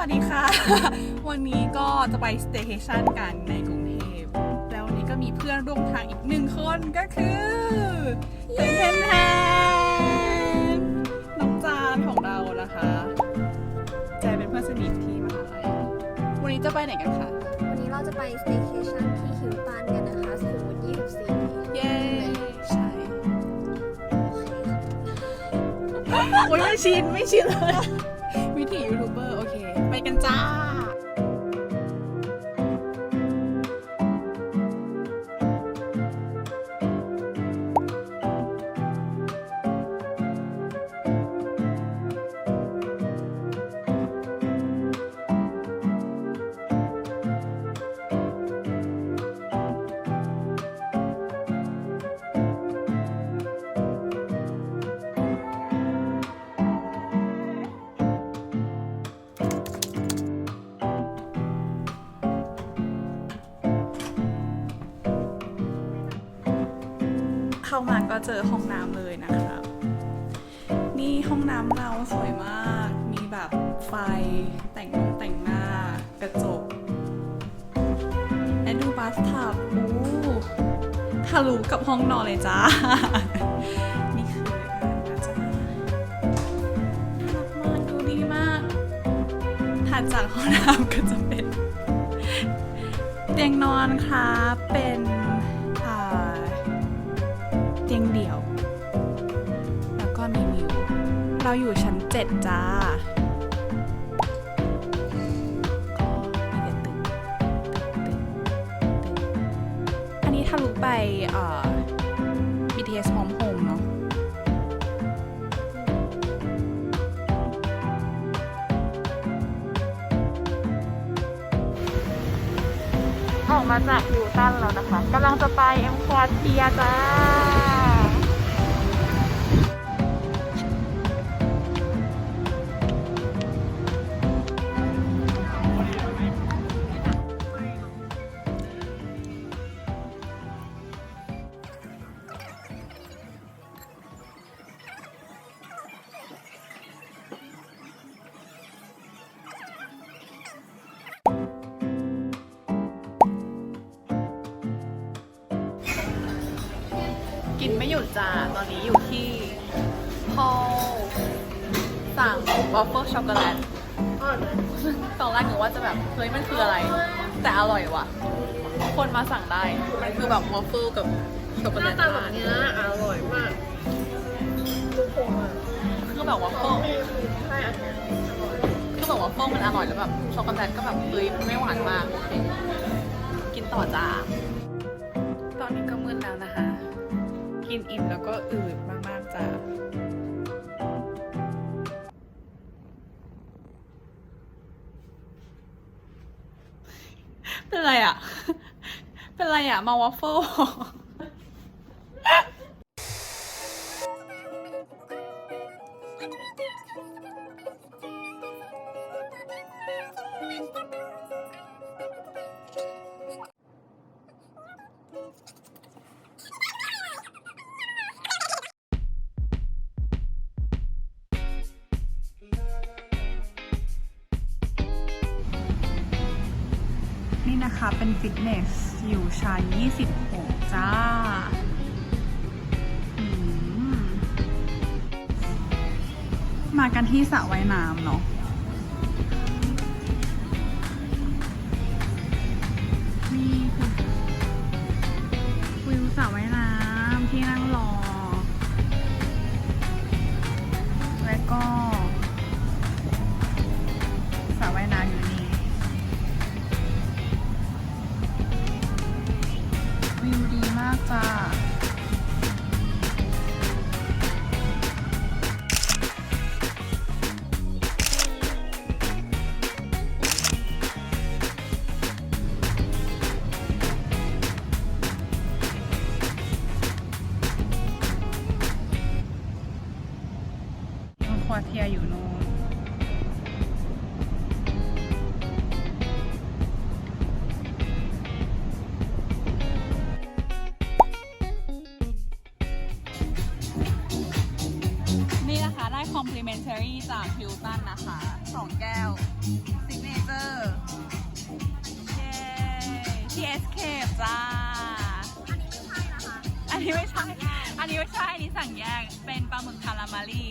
วันนี้ก็จะไปสเต y c a t i o n กันในกรุงเทพแล้ววันนี้ก็มีเพื่อนร่วมทางอีกหนึ่งคนก็คือเทนเทนแทนน้องจานของเรานะคะแจนเป็นเพื่อนสนิทที่มหาลัยวันนี้จะไปไหนกันคะวันนี้เราจะไป staycation ที่ฮิลตันกันนะคะสุขุมวิท24 เย้ใช่โอเคโอ้ยไม่ชินไม่ชินเลยวิถียูทูบเบอร์โอเคไป กันจ้า เข้ามาก็เจอห้องน้ำเลยนะครับนี่ห้องน้ำเราสวยมาก มีแบบไฟแต่งแต่งหน้ากระจกและดูบัสทับอู้ทะลุกับห้องนอนเลยจ้า นี่คืออ่างนะจ้าน่ารักมากดูดีมาก ถัดจากห้องน้ำก็จะเป็น เตียงนอนครับเป็น เตียงเดี่ยว แล้วก็มีวิว เราอยู่ชั้นเจ็ดจ้าอันนี้ทะลุไปเอ่อ BTS Home Home เนาะออกมาจากฮิวตันแล้วนะคะกำลังจะไปเอ็มควอเทียจ้าู่จ้าตอนนี้อยู่ที่พอลสั่งวอฟเฟิลช็อกโกแลตตอนแรกหนูว่าจะแบบเฮ้ยมันคืออะไร แต่อร่อยว่ะ คนมาสั่งได้ มันคือแบบวอฟเฟิลกับช็อกโกแลน้าตาแบบนี้อร่อยมากคือแบบวอฟเฟิลใช่อันนี้คือแบบวอฟเฟิลมันอร่อยแล้วแบบช็อกโกแลตก็แบบเฮ้ยไม่หวานมากโอเคกินต่อจ้าตอนนี้ก็มืดแล้วนะ กินอิ่มแล้วก็อืดมากๆจ้าเป็นไรอะ เป็นไรอะ มาวอฟเฟิล นี่นะคะเป็นฟิตเนส อยู่ชั้น26 จ้ามมากันที่สระว่ายน้ำเนาะนี่คือวิวสระว่ายน้ำที่นั่งากจ้าควอเทียอยู่นู่ ได้ complimentary จากฮิลตันนะคะสองแก้วซิกเนเจอร์เย้ TSK จ้า อันนี้ไม่ใช่นะคะ อันนี้ไม่ใช่ อันนี้สั่งแยก เป็นปลาหมึกคารามารี